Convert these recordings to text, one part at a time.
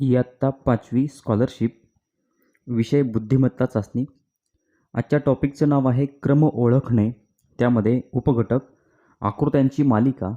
इयत्ता पाचवी स्कॉलरशिप विषय बुद्धिमत्ता चाचणी. आजच्या टॉपिकचं नाव आहे क्रम ओळखणे. त्यामध्ये उपघटक आकृत्यांची मालिका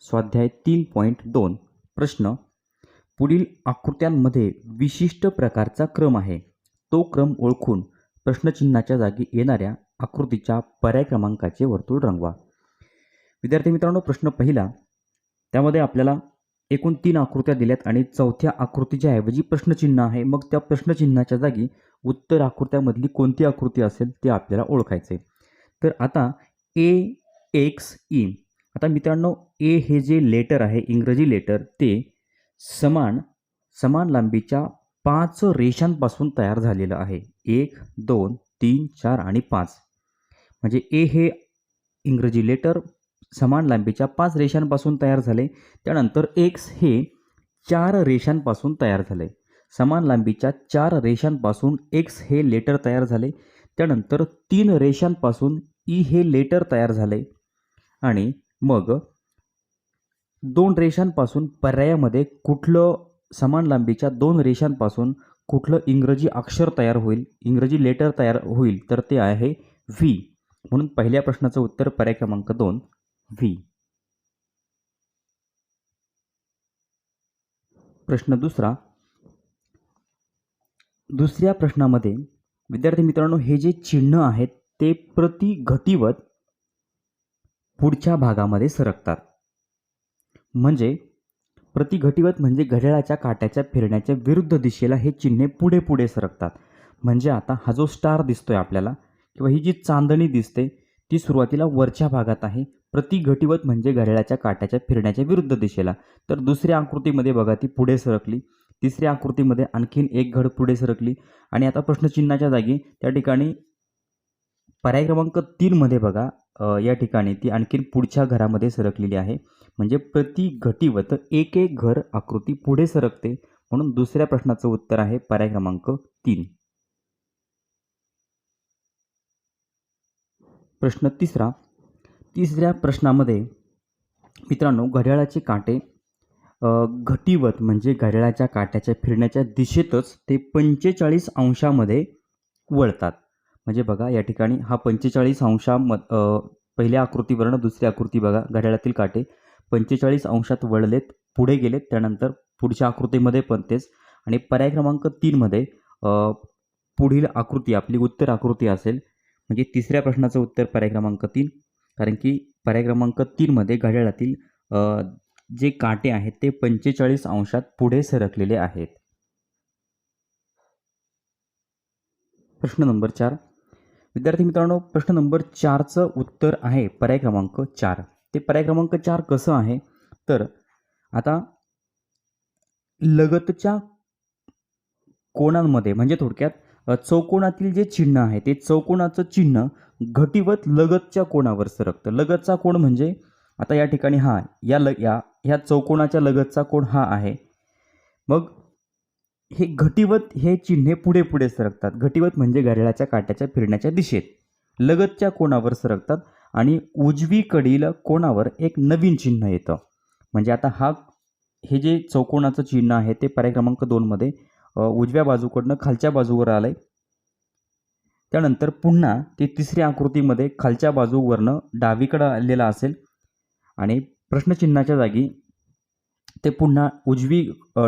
स्वाध्याय तीन पॉईंट दोन प्रश्न. पुढील आकृत्यांमध्ये विशिष्ट प्रकारचा क्रम आहे. तो क्रम ओळखून प्रश्नचिन्हाच्या जागी येणाऱ्या आकृतीच्या पर्याय क्रमांकाचे वर्तुळ रंगवा. विद्यार्थी मित्रांनो प्रश्न पहिला. त्यामध्ये आपल्याला एकूण तीन आकृत्या दिल्यात आणि चौथ्या आकृतीच्या ऐवजी प्रश्नचिन्ह आहे. मग त्या प्रश्नचिन्हाच्या जागी उत्तर आकृत्यामधली कोणती आकृती असेल ते आपल्याला ओळखायचे तर आता ए एक्स ई. आता मित्रांनो ए हे जे लेटर आहे इंग्रजी लेटर ते समान समान लांबीच्या पाच रेषांपासून तयार झालेलं आहे. एक दोन तीन चार आणि पाच. म्हणजे ए हे इंग्रजी लेटर समान लांबीच्या पाच रेषांपासून तयार झाले. त्यानंतर एक्स हे चार रेषांपासून तयार झाले. समान लांबीच्या चार रेषांपासून एक्स हे लेटर तयार झाले. त्यानंतर तीन रेषांपासून ई हे लेटर तयार झाले. आणि मग दोन रेषांपासून पर्यायामध्ये कुठलं समान लांबीच्या दोन रेषांपासून कुठलं इंग्रजी अक्षर तयार होईल इंग्रजी लेटर तयार होईल तर ते आहे व्ही म्हणून पहिल्या प्रश्नाचं उत्तर पर्याय क्रमांक दोन. व्ही. प्रश्न दुसरा. दुसऱ्या प्रश्नामध्ये विद्यार्थी मित्रांनो हे जे चिन्ह आहेत ते प्रति घटीवत पुढच्या भागामध्ये सरकतात. म्हणजे प्रति घटीवत म्हणजे घड्याळाच्या काट्याच्या फिरण्याच्या विरुद्ध दिशेला हे चिन्हे पुढे पुढे सरकतात. म्हणजे आता हा जो स्टार दिसतोय आपल्याला किंवा ही जी चांदणी दिसते ती सुरुवातीला वरच्या भागात आहे प्रतिघटिवत म्हणजे घड्याळाच्या काट्याच्या फिरण्याच्या विरुद्ध दिशेला. तर दुसऱ्या आकृतीमध्ये बघा ती पुढे सरकली. तिसऱ्या आकृतीमध्ये आणखीन एक घड पुढे सरकली. आणि आता प्रश्नचिन्हाच्या जागी त्या ठिकाणी पर्याय क्रमांक तीनमध्ये बघा या ठिकाणी ती आणखीन पुढच्या घरामध्ये सरकलेली आहे. म्हणजे प्रतिघटिवत एक एक घर आकृती पुढे सरकते. म्हणून दुसऱ्या प्रश्नाचं उत्तर आहे पर्याय क्रमांक तीन. प्रश्न तिसरा तिसऱ्या प्रश्नामध्ये मित्रांनो घड्याळाचे काटे घटीवत म्हणजे घड्याळाच्या काट्याच्या फिरण्याच्या दिशेतच ते पंचेचाळीस अंशामध्ये वळतात. म्हणजे बघा या ठिकाणी हा पंचेचाळीस अंशा म पहिल्या आकृतीवरनं दुसरी आकृती बघा घड्याळातील काटे पंचेचाळीस अंशात वळलेत पुढे गेलेत त्यानंतर पुढच्या आकृतीमध्ये पण तेच. आणि पर्याय क्रमांक तीनमध्ये पुढील आकृती आपली उत्तर आकृती असेल म्हणजे तिसऱ्या प्रश्नाचं उत्तर पर्याय क्रमांक तीन. कारण की पर्याय क्रमांक तीनमध्ये घड्याळातील जे काटे आहेत ते पंचेचाळीस अंशात पुढे सरकलेले आहेत. प्रश्न नंबर चार. विद्यार्थी मित्रांनो प्रश्न नंबर चारचं उत्तर आहे पर्याय क्रमांक चार. ते पर्याय क्रमांक चार कसं आहे? तर आता लगतच्या कोणांमध्ये म्हणजे थोडक्यात चौकोनातील जे चिन्ह आहे ते चौकोनाचं चिन्ह घटीवत लगतच्या कोणावर सरकतं? लगतचा कोण म्हणजे? आता या ठिकाणी हा या ल या ह्या चौकोनाच्या लगतचा कोण हा आहे. मग हे घटीवत हे चिन्हे पुढे पुढे सरकतात. घटीवत म्हणजे घड्याळाच्या काट्याच्या फिरण्याच्या दिशेत. लगतच्या कोणावर सरकतात आणि उजवीकडील कोणावर एक नवीन चिन्ह येतं. म्हणजे आता हा हे जे चौकोनाचं चिन्ह आहे ते पर्याय क्रमांक दोनमध्ये उजव्या बाजूकडनं खालच्या बाजूवर आलं आहे त्यानंतर पुन्हा ती तिसऱ्या आकृतीमध्ये खालच्या बाजूवरनं डावीकडं आलेलं असेल. आणि प्रश्नचिन्हाच्या जागी ते पुन्हा उजवी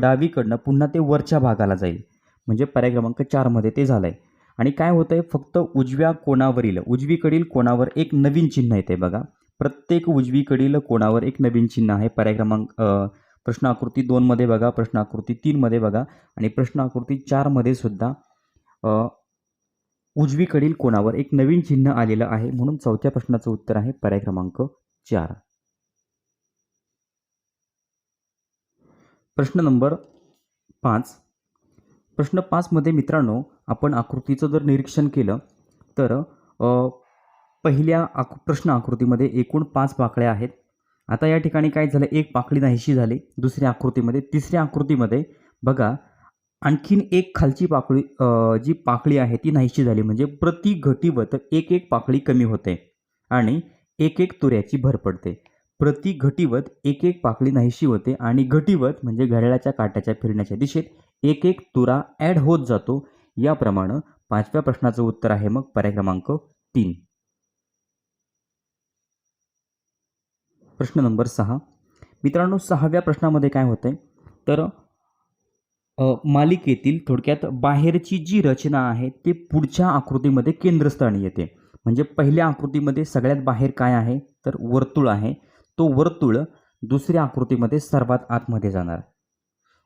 डावीकडनं पुन्हा ते वरच्या भागाला जाईल. म्हणजे पर्याय क्रमांक चारमध्ये ते झालं आहे आणि काय होतं आहे फक्त उजव्या कोणावरील उजवीकडील कोणावर एक नवीन चिन्ह येते बघा. प्रत्येक उजवीकडील कोणावर एक नवीन चिन्ह आहे. पर्याय क्रमांक प्रश्नाकृती प्रश्न आकृती दोनमध्ये बघा प्रश्न आकृती तीनमध्ये बघा आणि प्रश्न आकृती चारमध्ये सुद्धा उजवीकडील कोणावर एक नवीन चिन्ह आलेलं आहे. म्हणून चौथ्या प्रश्नाचं उत्तर आहे पर्याय क्रमांक चार. प्रश्न नंबर पाच. प्रश्न पाचमध्ये मित्रांनो आपण आकृतीचं जर निरीक्षण केलं तर पहिल्या आक प्रश्न आकृतीमध्ये एकूण पाच पाकळ्या आहेत. आता या ठिकाणी काय झालं? एक पाकळी नाहीशी झाली. दुसऱ्या आकृतीमध्ये तिसऱ्या आकृतीमध्ये बघा आणखीन एक खालची पाकळी जी पाकळी आहे ती नाहीशी झाली. म्हणजे प्रति घटीवत एक एक पाकळी कमी होते आणि एक एक तुऱ्याची भर पडते. प्रति घटीवत एक एक पाकळी नाहीशी होते आणि घटीवत म्हणजे घड्याळाच्या काट्याच्या फिरण्याच्या दिशेत एक एक तुरा ॲड होत जातो. याप्रमाणे पाचव्या प्रश्नाचं उत्तर आहे मग पर्याय क्रमांक तीन. प्रश्न नंबर सहा. मित्रांनो सहाव्या प्रश्नामध्ये काय होतंय? तर मालिकेतील थोडक्यात बाहेरची जी रचना आहे ती पुढच्या आकृतीमध्ये केंद्रस्थानी येते. म्हणजे पहिल्या आकृतीमध्ये सगळ्यात बाहेर काय आहे? तर वर्तुळ आहे. तो वर्तुळ दुसऱ्या आकृतीमध्ये सर्वात आतमध्ये जाणार.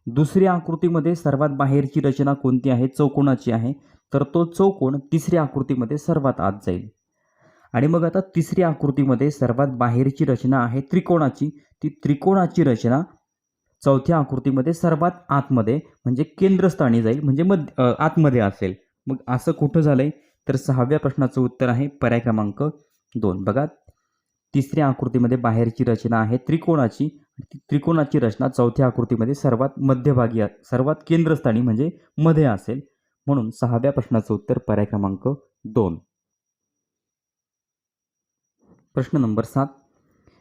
दुसऱ्या आकृतीमध्ये सर्वात बाहेरची रचना कोणती आहे? चौकोनाची आहे. तर तो चौकोन तिसऱ्या आकृतीमध्ये सर्वात आत जाईल. आणि मग आता तिसऱ्या आकृतीमध्ये सर्वात बाहेरची रचना आहे त्रिकोणाची. ती त्रिकोणाची रचना चौथ्या आकृतीमध्ये सर्वात आतमध्ये म्हणजे केंद्रस्थानी जाईल म्हणजे मध आतमध्ये असेल. मग असं कुठं झालं आहे तर सहाव्या प्रश्नाचं उत्तर आहे पर्याय क्रमांक दोन. बघा तिसऱ्या आकृतीमध्ये बाहेरची रचना आहे त्रिकोणाची. त्रिकोणाची रचना चौथ्या आकृतीमध्ये सर्वात मध्यभागी सर्वात केंद्रस्थानी म्हणजे मध्ये असेल. म्हणून सहाव्या प्रश्नाचं उत्तर पर्याय क्रमांक दोन. प्रश्न नंबर सात.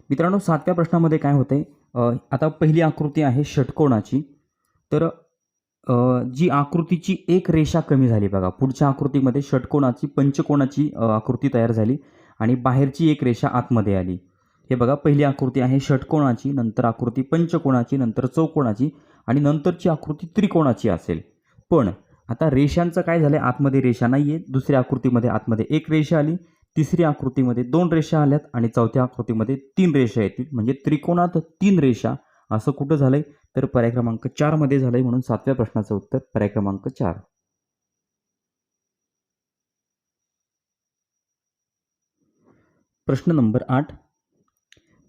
मित्रांनो सातव्या प्रश्नामध्ये काय होते आता पहिली आकृती आहे षटकोणाची तर जी आकृतीची एक रेषा कमी झाली बघा. पुढच्या आकृतीमध्ये षटकोणाची पंचकोणाची आकृती तयार झाली आणि बाहेरची एक रेषा आतमध्ये आली. हे बघा पहिली आकृती आहे षटकोणाची नंतर आकृती पंचकोणाची नंतर चौकोणाची आणि नंतरची आकृती त्रिकोणाची असेल. पण आता रेषांचं काय झालं आतमध्ये रेषा नाही आहे दुसऱ्या आकृतीमध्ये आतमध्ये एक रेषा आली. तिसऱ्या आकृतीमध्ये दोन रेषा आल्यात आणि चौथ्या आकृतीमध्ये तीन रेषा येतील. म्हणजे त्रिकोणात तीन रेषा. असं कुठं झालंय? तर पर्याय क्रमांक चारमध्ये झालंय म्हणून सातव्या प्रश्नाचं उत्तर पर्याय क्रमांक चार. प्रश्न नंबर आठ.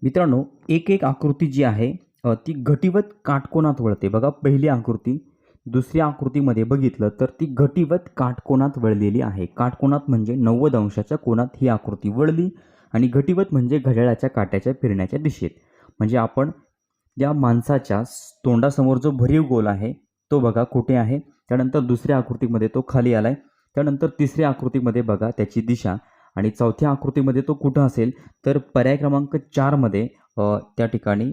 मित्रांनो एक एक आकृती जी आहे ती घटीवत काटकोनात वळते. बघा पहिली आकृती दुसऱ्या आकृतीमध्ये बघितलं तर ती घटीवत काटकोनात वळलेली आहे. काटकोनात म्हणजे नव्वद अंशाच्या कोनात ही आकृती वळली आणि घटीवत म्हणजे घड्याळाच्या काट्याच्या फिरण्याच्या दिशेत. म्हणजे आपण या माणसाच्या तोंडासमोर जो भरीव गोल आहे तो बघा कुठे आहे. त्यानंतर दुसऱ्या आकृतीमध्ये तो खाली आला आहे त्यानंतर तिसऱ्या आकृतीमध्ये बघा त्याची दिशा आणि चौथ्या आकृतीमध्ये तो कुठं असेल? तर पर्याय क्रमांक चारमध्ये त्या ठिकाणी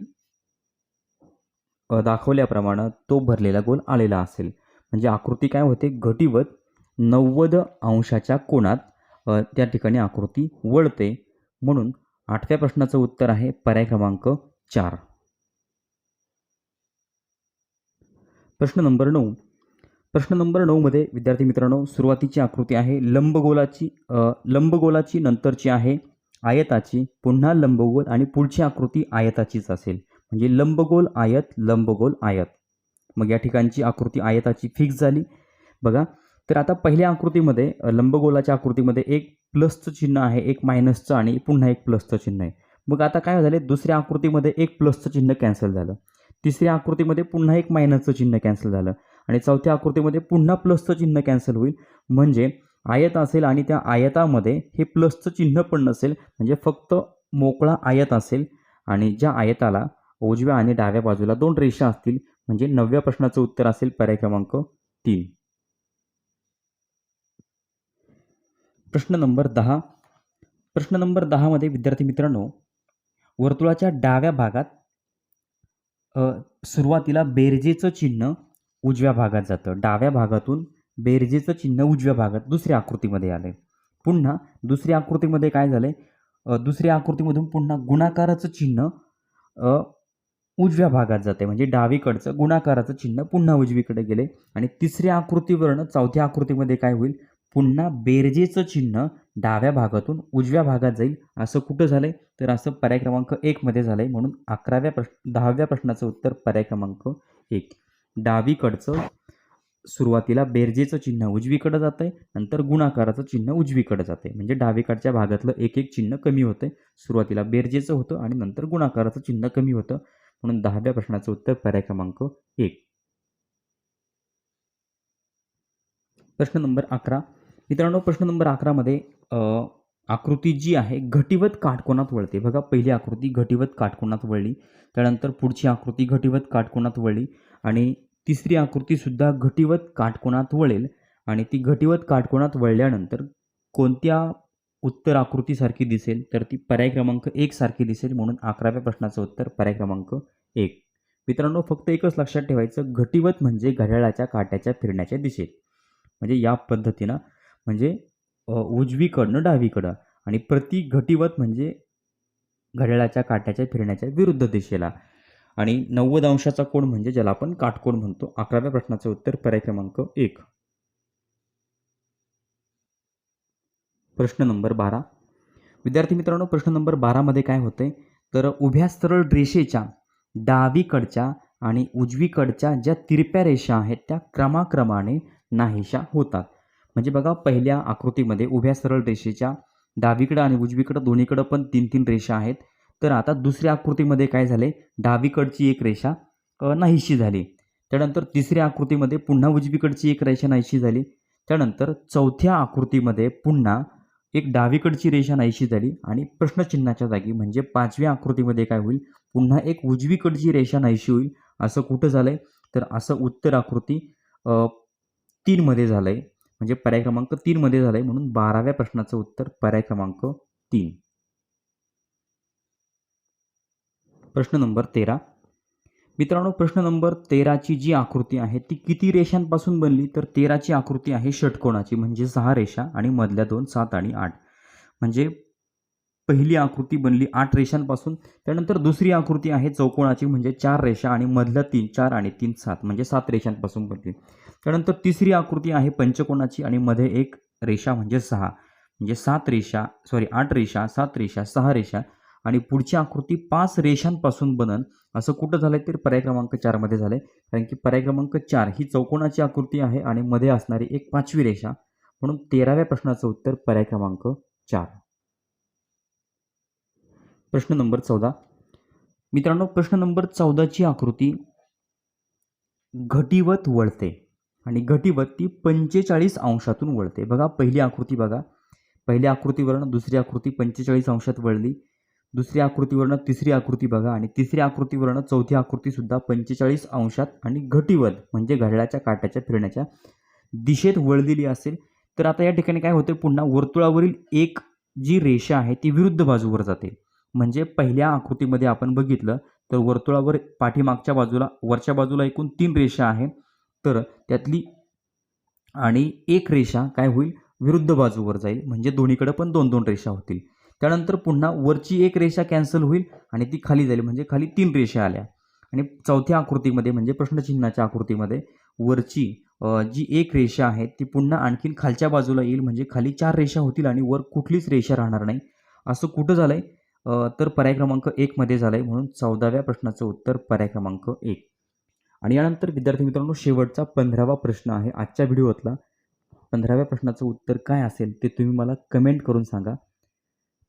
दाखवल्याप्रमाणे तो भरलेला गोल आलेला असेल. म्हणजे आकृती काय होते? घटीवत नव्वद अंशाच्या कोणात त्या ठिकाणी आकृती वळते. म्हणून आठव्या प्रश्नाचं उत्तर आहे पर्याय क्रमांक चार. प्रश्न नंबर नऊ. प्रश्न नंबर नऊमध्ये विद्यार्थी मित्रांनो सुरुवातीची आकृती आहे. लंबगोलाची लंबगोलाची नंतरची आहे. आयताची पुन्हा लंबगोल आणि पुढची आकृती आयताचीच असेल. म्हणजे लंबगोल आयत लंबगोल आयत. मग या ठिकाणची आकृती आयताची फिक्स झाली. बघा तर आता पहिल्या आकृतीमध्ये लंबगोलाच्या आकृतीमध्ये एक प्लसचं चिन्ह आहे एक मायनसचं आणि पुन्हा एक प्लसचं चिन्ह आहे. मग आता काय झालं दुसऱ्या आकृतीमध्ये एक प्लसचं चिन्ह कॅन्सल झालं. तिसऱ्या आकृतीमध्ये पुन्हा एक मायनसचं चिन्ह कॅन्सल झालं. आणि चौथ्या आकृतीमध्ये पुन्हा प्लसचं चिन्ह कॅन्सल होईल. म्हणजे आयत असेल आणि त्या आयतामध्ये हे प्लसचं चिन्ह पण नसेल म्हणजे फक्त मोकळा आयत असेल आणि ज्या आयताला उजव्या आणि डाव्या बाजूला दोन रेषा असतील. म्हणजे नवव्या प्रश्नाचं उत्तर असेल पर्याय क्रमांक तीन. प्रश्न नंबर दहा. प्रश्न नंबर दहामध्ये विद्यार्थी मित्रांनो वर्तुळाच्या डाव्या भागात सुरुवातीला बेरजेचं चिन्ह उजव्या भागात जातं. डाव्या भागातून बेरजेचं चिन्ह उजव्या भागात दुसऱ्या आकृतीमध्ये आलं पुन्हा दुसऱ्या आकृतीमध्ये काय झालं आहे दुसऱ्या आकृतीमधून पुन्हा गुणाकाराचं चिन्ह उजव्या भागात जाते. म्हणजे डावीकडचं गुणाकाराचं चिन्ह पुन्हा उजवीकडे गेले. आणि तिसऱ्या आकृतीवरनं चौथ्या आकृतीमध्ये काय होईल? पुन्हा बेरजेचं चिन्ह डाव्या भागातून उजव्या भागात जाईल. असं कुठं झालंय? तर असं पर्याय क्रमांक एकमध्ये झालंय. म्हणून अकराव्या प्रश्न दहाव्या प्रश्नाचं उत्तर पर्याय क्रमांक एक. डावीकडचं सुरुवातीला बेरजेचं चिन्ह उजवीकडे आहे नंतर गुणाकाराचं चिन्ह उजवीकडे जाते म्हणजे डावीकडच्या भागातलं एक एक चिन्ह कमी होतं सुरुवातीला बेरजेचं होतं आणि नंतर गुणाकाराचं चिन्ह कमी होतं. म्हणून दहाव्या प्रश्नाचं उत्तर पर्याय क्रमांक एक. प्रश्न नंबर अकरा. मित्रांनो प्रश्न नंबर अकरामध्ये आकृती जी आहे घटीवत काटकोणात वळते? बघा पहिली आकृती घटीवत काटकोणात वळली त्यानंतर पुढची आकृती घटीवत काटकोणात वळली आणि तिसरी आकृतीसुद्धा घटीवत काटकोणात वळेल आणि ती घटीवत काटकोणात वळल्यानंतर कोणत्या उत्तर आकृतीसारखी दिसेल? तर ती पर्याय क्रमांक एक सारखी दिसेल म्हणून अकराव्या प्रश्नाचं उत्तर पर्याय क्रमांक एक. मित्रांनो फक्त एकच लक्षात ठेवायचं घटीवत म्हणजे घड्याळाच्या काट्याच्या फिरण्याच्या दिशेत. म्हणजे या पद्धतीनं म्हणजे उजवीकडनं डावीकडं आणि प्रति घटीवत म्हणजे घड्याळाच्या काट्याच्या फिरण्याच्या विरुद्ध दिशेला. आणि नव्वद अंशाचा कोण म्हणजे ज्याला आपण काटकोण म्हणतो? अकराव्या प्रश्नाचं उत्तर पर्याय क्रमांक एक. प्रश्न नंबर बारा. विद्यार्थी मित्रांनो प्रश्न नंबर बारामध्ये काय होते तर उभ्या सरळ रेषेच्या डावीकडच्या आणि उजवीकडच्या ज्या तिरप्या रेषा आहेत त्या क्रमाक्रमाने नाहीशा होतात. म्हणजे बघा पहिल्या आकृतीमध्ये उभ्या सरळ रेषेच्या डावीकडं आणि उजवीकडं दोन्हीकडं पण तीन तीन रेषा आहेत. तर आता दुसऱ्या आकृतीमध्ये काय झाले? डावीकडची एक रेषा नाहीशी झाली. त्यानंतर तिसऱ्या आकृतीमध्ये पुन्हा उजवीकडची एक रेषा नाहीशी झाली. त्यानंतर चौथ्या आकृतीमध्ये पुन्हा एक डावीकडची रेषा नाहीशी झाली आणि प्रश्नचिन्हाच्या जागी म्हणजे पाचव्या आकृतीमध्ये काय होईल? पुन्हा एक उजवीकडची रेषा नाहीशी होईल असं कुठं झालं आहे तर असं उत्तर आकृती तीनमध्ये झालं आहे म्हणजे पर्याय क्रमांक तीनमध्ये झालं आहे म्हणून बाराव्या प्रश्नाचं उत्तर पर्याय क्रमांक तीन. प्रश्न नंबर तेरा. मित्रांनो प्रश्न नंबर तेराची जी आकृती आहे ती किती रेषांपासून बनली? तर तेराची आकृती आहे षटकोणाची म्हणजे सहा रेषा आणि मधल्या दोन सात आणि आठ. म्हणजे पहिली आकृती बनली आठ रेषांपासून. त्यानंतर दुसरी आकृती आहे चौकोणाची म्हणजे चार रेषा आणि मधल्या तीन चार आणि तीन सात म्हणजे सात रेषांपासून बनली. त्यानंतर तिसरी आकृती आहे पंचकोणाची आणि मध्ये एक रेषा म्हणजे सहा. म्हणजे सात रेषा सॉरी आठ रेषा सात रेषा सहा रेषा आणि पुढची आकृती पाच रेषांपासून बनन. असं कुठं झालंय तर पर्याय क्रमांक चारमध्ये झालंय. कारण की पर्याय क्रमांक चार ही चौकोनाची आकृती आहे आणि मध्ये असणारी एक पाचवी रेषा. म्हणून तेराव्या प्रश्नाचं उत्तर पर्याय क्रमांक चार. प्रश्न नंबर चौदा. मित्रांनो प्रश्न नंबर चौदाची आकृती घटीवत वळते आणि घटीवत ती पंचेचाळीस अंशातून वळते. बघा पहिली आकृती बघा. पहिल्या आकृतीवरनं दुसरी आकृती पंचेचाळीस अंशात वळली. दुसरी आकृतीवरनं तिसरी आकृती बघा आणि तिसऱ्या आकृतीवरनं चौथी आकृतीसुद्धा पंचेचाळीस अंशात आणि घटीवत म्हणजे घड्याळाच्या काट्याच्या फिरण्याच्या दिशेत वळलेली असेल. तर आता या ठिकाणी काय होते पुन्हा वर्तुळावरील एक जी रेषा आहे ती विरुद्ध बाजूवर जाते. म्हणजे पहिल्या आकृतीमध्ये आपण बघितलं तर वर्तुळावर पाठीमागच्या बाजूला वरच्या बाजूला एकूण तीन रेषा आहे तर त्यातली आणि एक रेषा काय होईल? विरुद्ध बाजूवर जाईल. म्हणजे दोन्हीकडे पण दोन दोन रेषा होतील. त्यानंतर पुन्हा वरची एक रेषा कॅन्सल होईल आणि ती खाली जाईल. म्हणजे खाली तीन रेषा आल्या. आणि चौथ्या आकृतीमध्ये म्हणजे प्रश्नचिन्हाच्या आकृतीमध्ये वरची जी एक रेषा आहे ती पुन्हा आणखीन खालच्या बाजूला येईल. म्हणजे खाली चार रेषा होतील आणि वर कुठलीच रेषा राहणार नाही. असं कुठं झालं आहे तर पर्याय क्रमांक एकमध्ये झालंय म्हणून चौदाव्या प्रश्नाचं उत्तर पर्याय क्रमांक एक. आणि यानंतर विद्यार्थी मित्रांनो शेवटचा पंधरावा प्रश्न आहे आजच्या व्हिडिओतला. पंधराव्या प्रश्नाचं उत्तर काय असेल ते तुम्ही मला कमेंट करून सांगा.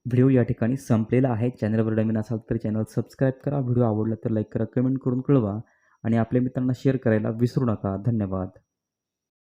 व्हिडिओ या ठिकाणी संपलेला आहे. चॅनलवर नवीन असाल तर चॅनल सबस्क्राईब करा. व्हिडिओ आवडला तर लाईक करा कमेंट करून कळवा. आणि आपल्या मित्रांना शेअर करायला विसरू नका. धन्यवाद.